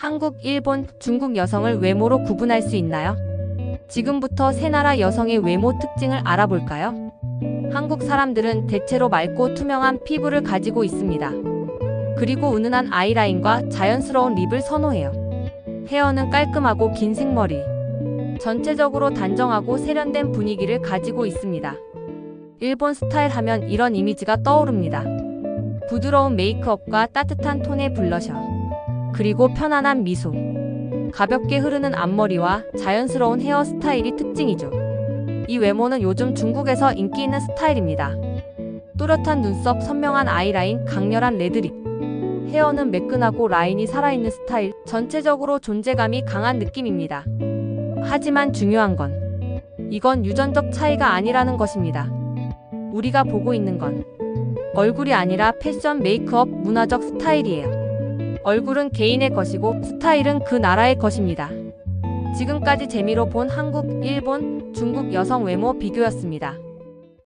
한국, 일본, 중국 여성을 외모로 구분할 수 있나요? 지금부터 세 나라 여성의 외모 특징을 알아볼까요? 한국 사람들은 대체로 맑고 투명한 피부를 가지고 있습니다. 그리고 은은한 아이라인과 자연스러운 립을 선호해요. 헤어는 깔끔하고 긴 생머리. 전체적으로 단정하고 세련된 분위기를 가지고 있습니다. 일본 스타일 하면 이런 이미지가 떠오릅니다. 부드러운 메이크업과 따뜻한 톤의 블러셔. 그리고 편안한 미소. 가볍게 흐르는 앞머리와 자연스러운 헤어 스타일이 특징이죠. 이 외모는 요즘 중국에서 인기 있는 스타일입니다. 또렷한 눈썹, 선명한 아이라인, 강렬한 레드립. 헤어는 매끈하고 라인이 살아있는 스타일, 전체적으로 존재감이 강한 느낌입니다. 하지만 중요한 건, 이건 유전적 차이가 아니라는 것입니다. 우리가 보고 있는 건, 얼굴이 아니라 패션, 메이크업, 문화적 스타일이에요. 얼굴은 개인의 것이고, 스타일은 그 나라의 것입니다. 지금까지 재미로 본 한국, 일본, 중국 여성 외모 비교였습니다.